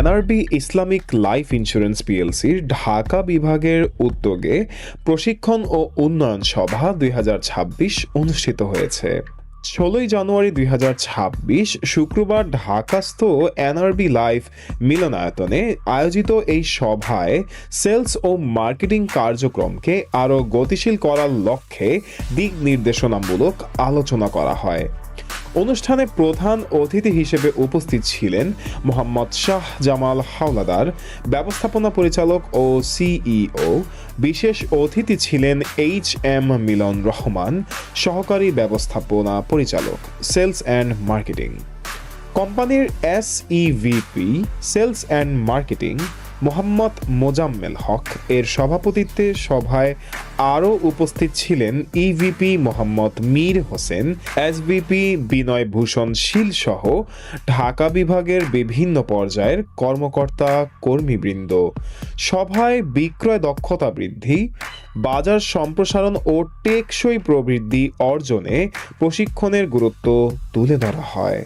NRB Islamic life insurance পিএলসির ঢাকা বিভাগের উদ্যোগে প্রশিক্ষণ ও উন্নয়ন সভা দুই হাজার ছাব্বিশ অনুষ্ঠিত হয়েছে। ষোলোই জানুয়ারি দুই হাজার ছাব্বিশ শুক্রবার ঢাকাস্থ এনআরবি লাইফ মিলনায়তনে আয়োজিত এই সভায় সেলস ও মার্কেটিং কার্যক্রমকে আরও গতিশীল করার লক্ষ্যে দিক নির্দেশনামূলক আলোচনা করা হয়। অনুষ্ঠানে প্রধান অতিথি হিসেবে উপস্থিত ছিলেন মোহাম্মদ শাহ জামাল হাওলাদার, ব্যবস্থাপনা পরিচালক ও সিইও। বিশেষ অতিথি ছিলেন এইচ এম মিলন রহমান, সহকারী ব্যবস্থাপনা পরিচালক, সেলস অ্যান্ড মার্কেটিং। কোম্পানির SEVP sales and marketing Mohammad Mozammel Haque এর সভাপতিত্বে সভায় আরও উপস্থিত ছিলেন ইভিপি মোহাম্মদ মীর হোসেন এসবিপি বিনয় ভূষণ শীল সহ ঢাকা বিভাগের বিভিন্ন পর্যায়ের কর্মকর্তা কর্মীবৃন্দ। সভায় বিক্রয় দক্ষতা বৃদ্ধি, বাজার সম্প্রসারণ ও টেকসই প্রবৃদ্ধি অর্জনে প্রশিক্ষণের গুরুত্ব তুলে ধরা হয়।